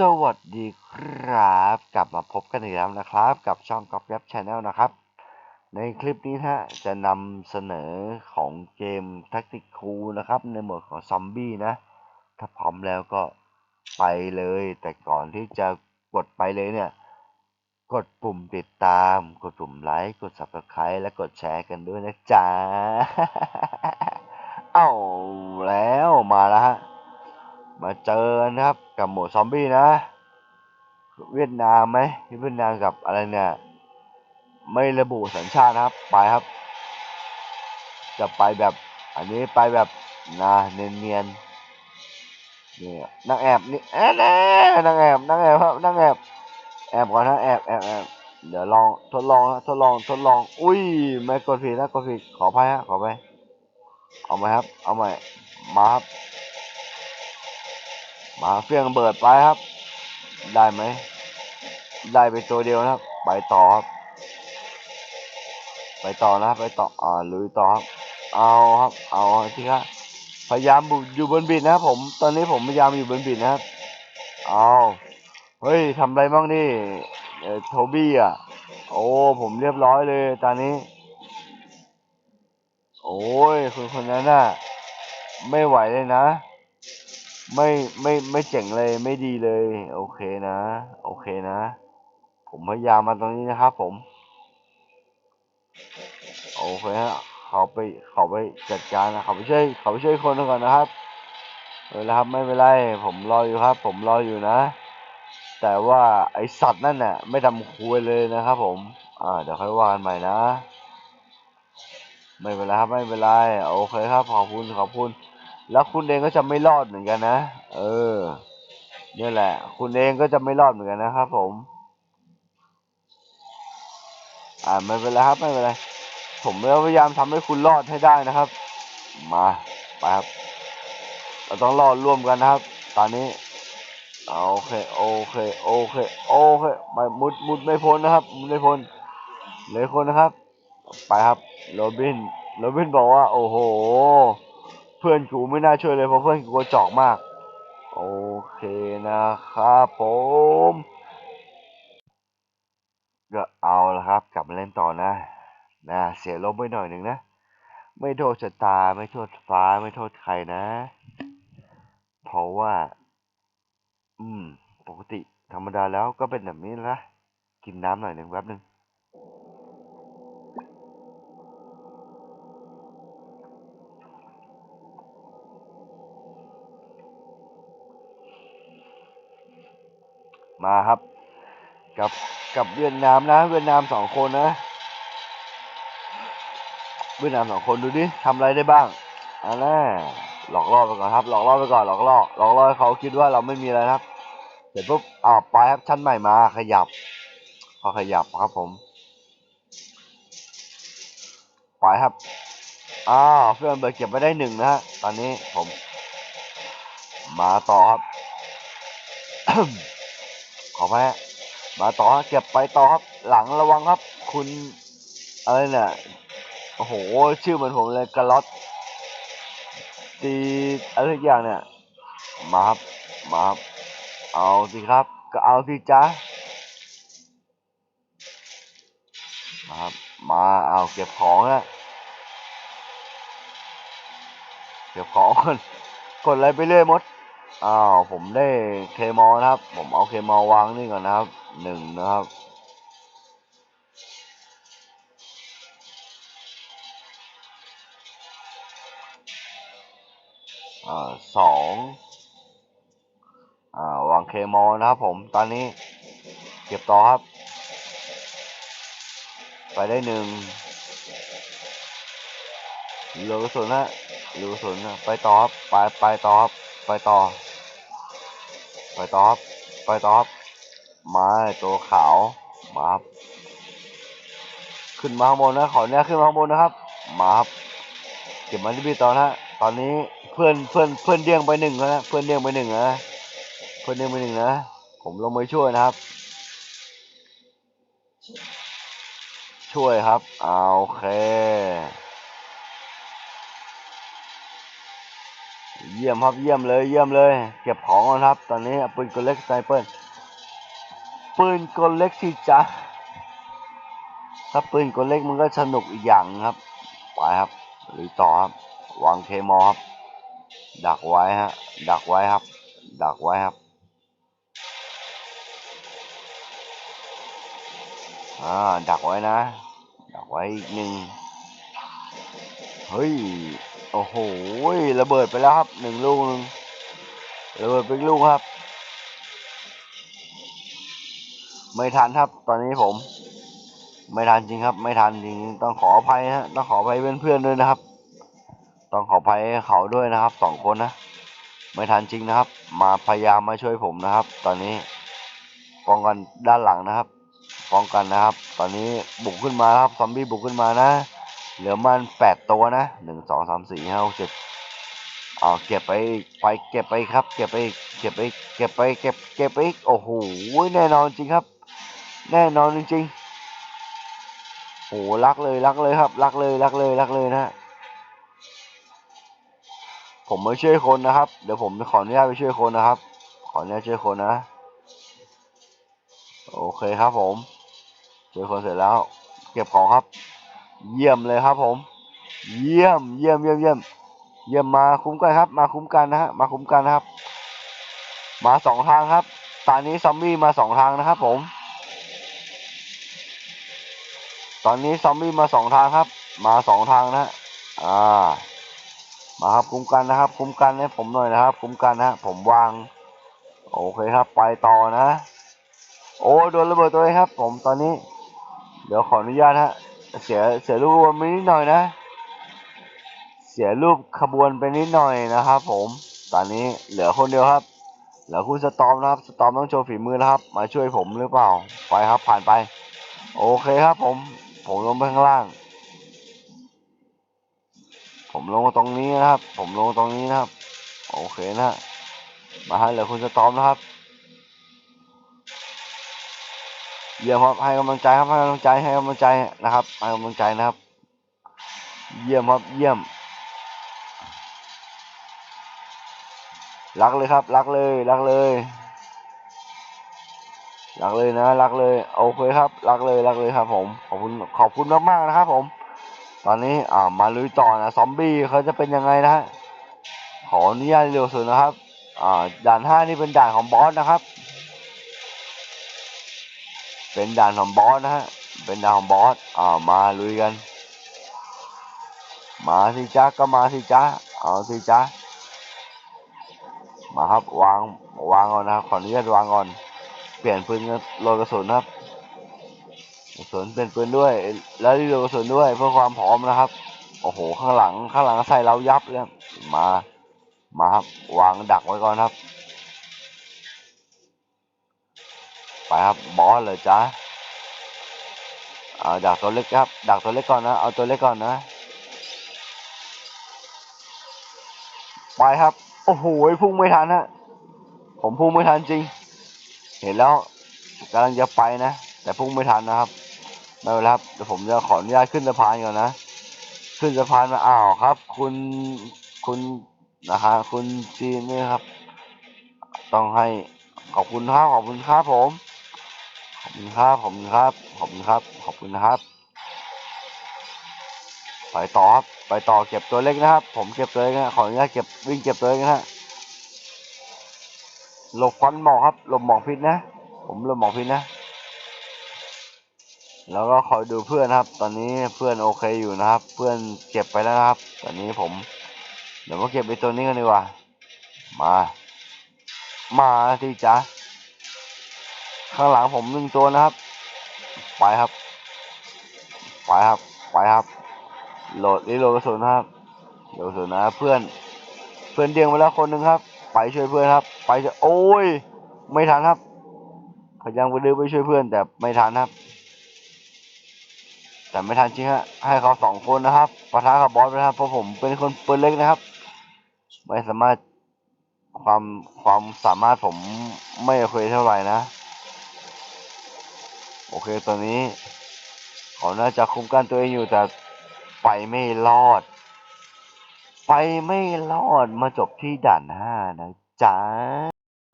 สวัสดีครับ กลับมาพบกันอีกแล้วนะครับ กับช่องก๊อปยับชาแนลนะครับ ในคลิปนี้ฮะจะนำเสนอของเกม Tactic c o o นะครับ ในหมดของซอมบี้นะ ถ้าพร้อมแล้วก็ไปเลย แต่ก่อนที่จะกดไปเลยเนี่ย กดปุ่มติดตาม กดปุ่มไลค์กด Subscribe และกดแชร์กันด้วยนะจ๊ะ เอาแล้วมาแล้วฮะ มาเจอนะครับกับหมดซอมบี้นะ เวียดนามไหมเวียดนามกับอะไรเนี่ยไม่ระบุสัญชาตินะครับ ไปครับ จะไปแบบ อันนี้ไปแบบนะเนียนๆนี่นั่งแอบนี่แอบนั่งแอบนั่งแอบครับนั่งแอบแอบก่อนนะแอบแอบแอบเดี๋ยวลองทดลองนะทดลองทดลอง อุ้ยไม่กดผิดนะกดผิดขออภัยฮะขอไปเอาไหมครับ เอาใหม่มาครับ มาเฟี้ยงเบิดไปครับ ได้ไหม ได้ไปตัวเดียวนะครับ ไปต่อครับ ไปต่อนะไปต่อ อ่าลุยต่อครับ เอาครับ เอาที่ครับพยายามอยู่บนบิดนะครับผม ตอนนี้ผมพยายามอยู่บนบิดนะครับ เอาเฮ้ยทำอะไรบ้างนี่เออโทบี้อะ โอ้ ผมเรียบร้อยเลยตอนนี้ โอ้ยคนคนนั้นน่ะ ไม่ไหวเลยนะ ไม่ไม่ไม่เจ๋งเลยไม่ดีเลย โอเคนะ โอเคนะ ผมพยายามมาตรงนี้นะครับผมโอเคฮะเขาไปเขาไปจัดการนะเขาไปช่วยเขาไปช่วยคนก่อนนะครับเออแล้วครับไม่เป็นไรผมรออยู่ครับ ผมรออยู่นะ แต่ว่าไอสัตว์นั่นน่ะไม่ทำคุยเลยนะครับ ผม อ่าเดี๋ยวค่อยว่ากันใหม่นะ ไม่เป็นไรครับไม่เป็นไรโอเคครับขอบคุณขอบคุณ แล้วคุณเองก็จะไม่รอดเหมือนกันนะ เออนี่แหละ คุณเองก็จะไม่รอดเหมือนกันนะครับผม อ่าไม่เป็นไรครับไม่เป็นไร ผมพยายามทำให้คุณรอดให้ได้นะครับ มาไปครับ เราต้องรอดร่วมกันนะครับ ตอนนี้โอเคโอเคโอเคโอเคไม่มุดมุดไม่พ้นนะครับมุดไม่พ้นเหลยคนนะครับ ไปครับโรบินโรบินบอกว่า โอ้โห พื่อนกูไม่น่าช่วยเลยเพราะเพื่อนกูกระจอกมาก โอเคนะครับผมก็เอาละครับ กลับมาเล่นต่อนะนะเสียลมไปหน่อยหนึ่งนะ ไม่โทษชะตาไม่โทษฟ้าไม่โทษใครนะ เพราะว่า อืม ปกติธรรมดาแล้วก็เป็นแบบนี้นะกินน้ำหน่อยหนึ่งแป๊บหนึ่ง มาครับ กับกับเวียดนามนะ เวียดนามสองคนนะ เวียดนามสองคนดูดิทำอะไรได้บ้างอันน่หลอกล่อไปก่อนครับ หลอกล่อไปก่อนหลอกล่อหลอกล่อให้เขาคิดว่าเราไม่มีอะไรครับ เสร็จปุ๊บอ้าไปครับชั้นใหม่มาขยับพอขยับครับผมไปครับอ้าวเพื่อนเบิร์เก็บไปได้หนึ่งนะฮะตอนนี้ผม มาต่อครับ ขอแพ้มาต่อเก็บไปต่อครับ หลังระวังครับ คุณอะไรเนี่ยโอ้โห ชื่อเหมือนผมเลยกะลอตตีอะไรทุกอย่างเนี่ย มาครับ มาครับ เอาสิครับ ก็เอาสิจ้ามาครับ มาเอาเก็บของนะเก็บของคนกดอะไรไปเรื่อยมด อ้าวผมได้เคมอลนะครับ ผมเอาเคมอลวางนี่ก่อนนะครับหนึ่งนะครับอ่าสองอ่าวางเคมอลนะครับผมตอนนี้เก็บต่อครับ ไปได้หนึ่งเหลือกระสุนนะเหลือกระสุนนะไปต่อครับไปไปต่อครับไปต่อ ปต่อครับไปต่อครับมาตัวขาวมาครับขึ้นมาข้างบนนะขอเนี้ยขึ้นมาข้างบนนะครับ มาครับเก็บมันที่บีต่อนะตอนนี้เพื่อนเพื่อนเพื่อนเดี้ยงไปหนึ่งแล้วนะเพื่อนเดี้ยงไปหนึ่งนะเพื่อนเดี้ยงไปหนึ่งนะผมลงไปช่วยนะครับ ช่วยครับเอาโอเค เยี่ยมครับเยี่ยมเลยเยี่ยมเลย เก็บของก่อนครับ ตอนนี้ปืนกลเล็กสไนเปอร์ปืนกลเล็กที่จ้าถ้าปืนกลเล็กมันก็สนุกอีกอย่างครับไปครับหรือต่อครับวางเคมอลครับ ดักไว้ฮะ ดักไว้ครับ ดักไว้ครับอ่าดักไว้นะ ดักไว้อีกหนึ่งเฮ้ย โอ้โหระเบิดไปแล้วครับหนึ่งลูกหนึ่งระเบิดไปลูกครับ ไม่ทันครับ ตอนนี้ผม ไม่ทันจริงครับ ไม่ทันจริงต้องขออภัยฮะต้องขออภัยเพื่อนๆด้วยนะครับ ต้องขออภัยเขาด้วยนะครับสองคนนะไม่ทันจริงนะครับ มาพยายามมาช่วยผมนะครับ ตอนนี้ป้องกันด้านหลังนะครับป้องกันนะครับ ตอนนี้บุกขึ้นมาครับซอมบี้บุกขึ้นมานะ เหลือมันแปดตัวนะหนึ่งสองสามสี่ห้าหกเจ็ดเอาเก็บไปไปเก็บไปครับ เก็บไปเก็บไปเก็บไปเก็บเก็บไปโอ้โหแน่นอนจริงครับ แน่นอนจริงๆโอ้รักเลยรักเลยครับ รักเลยรักเลยรักเลยนะผมไม่ช่วยคนนะครับ เดี๋ยวผมขออนุญาตไปช่วยคนนะครับ ขออนุญาตช่วยคนนะ โอเคครับผมช่วยคนเสร็จแล้ว เก็บของครับ เยี่ยมเลยครับผม เยี่ยม เยี่ยมเยี่ยมเยี่ยมเยี่ยมมาคุ้มกันครับ มาคุ้มกันนะฮะ มาคุ้มกันนะครับ มาสองทางครับ ตอนนี้ซอมบี้มาสองทางนะครับผม ตอนนี้ซอมบี้มาสองทางครับ มาสองทางนะ อ่า มาครับคุ้มกันนะครับ คุ้มกันให้ผมหน่อยนะครับ คุ้มกันนะผมวาง โอเคครับ ไปต่อนะ โอ้โดนระเบิดตัวเองครับ ผมตอนนี้ เดี๋ยวขออนุญาตฮะ เสียเสียรูปขบวนไปนิดหน่อยนะ เสียรูปขบวนไปนิดหน่อยนะครับ ผม ตอนนี้เหลือคนเดียวครับ เหลือคุณสตอมนะครับ สตอมต้องโชว์ฝีมือนะครับ มาช่วยผมหรือเปล่า ไปครับผ่านไป โอเคครับ ผม ผมลงไปข้างล่าง ผมลงตรงนี้นะครับ ผมลงตรงนี้นะครับ โอเคนะฮะมาให้เหลือคุณสตอมนะครับ เยี่ยมครับให้กำลังใจครับให้กำลังใจให้กำลังใจนะครับให้กำลังใจนะครับ เยี่ยมครับเยี่ยม รักเลยครับ รักเลย รักเลยรักเลยนะรักเลยโอเคครับ รักเลยรักเลยครับ ผมขอบคุณขอบคุณมากๆนะครับ ผม ตอนนี้อ่ามาลุยต่อนะซอมบี้เขาจะเป็นยังไงนะฮะขออนุญาตเร็วสุดนะครับ อ่าด่านห้านี่เป็นด่านของบอสนะครับ เป็นด่านของบอสนะฮะ เป็นด่านของบอส อ่ามาลุยกัน มาสิจ้าก็มาสิจ้าเอาสิจ้ามาครับวางวางก่อนนะครับขออนุญาตวางก่อน เปลี่ยนปืนโลกระสุนครับกระสุนเป็นปืนด้วย แล้วรีโลกระสุนด้วยเพื่อความพร้อมนะครับ โอ้โหข้างหลังข้างหลังใส่เรายับเลยมา มาครับวางดักไว้ก่อนครับ ไปครับบอสเลยจ้าเอาดักตัวเล็กครับ ดักตัวเล็กก่อนนะ เอาตัวเล็กก่อนนะ ไปครับ โอ้โหพุ่งไม่ทันฮะ ผมพุ่งไม่ทันจริง เห็นแล้วกำลังจะไปนะ แต่พุ่งไม่ทันนะครับไม่เป็นไรครับเดี๋ยวผมจะขออนุญาตขึ้นสะพานก่อนนะ ขึ้นสะพานมาอ้าวครับ คุณ คุณนะฮะคุณจีนนี่ครับ ต้องให้ขอบคุณครับขอบคุณครับผม คุณครับขอบคุณครับขอบคุณครับขอบคุณนะครับ ไปต่อครับไปต่อเก็บตัวเล็กนะครับ ผมเก็บตัวเล็กนะขออนุญาตเก็บวิ่งเก็บตัวเล็กนะฮะหลบควันหมอกครับหลบหมอกพิษนะ ผมหลบหมอกพิษนะ แล้วก็คอยดูเพื่อนครับ ตอนนี้เพื่อนโอเคอยู่นะครับ เพื่อนเก็บไปแล้วนะครับ ตอนนี้ผม เดี๋ยวมาเก็บไปตัวนี้กันดีกว่า มา มาที่จ้า ข้างหลังผมหนึ่งตัวนะครับ ไปครับ ไปครับ ไปครับ โหลดนี่โหลดกระสุนนะครับโหลดกระสุนนะเพื่อน เพื่อนเดียงไปแล้วคนหนึ่งครับ ไปช่วยเพื่อนครับ ไปจะโอ้ย ไม่ทันครับ พยายามไปดื้อไปช่วยเพื่อนแต่ไม่ทันครับ แต่ไม่ทันจริงฮะ ให้เขาสองคนนะครับปะทะกับบอสนะครับ เพราะผมเป็นคนปืนเล็กนะครับ ไม่สามารถความความสามารถผมไม่โอเคเท่าไหร่นะ โอเคตอนนี้เขาน่าจะคุ้มกันตัวเองอยู่แต่ไปไม่รอด ไปไม่รอดมาจบที่ด่านห้านะจ๊ะ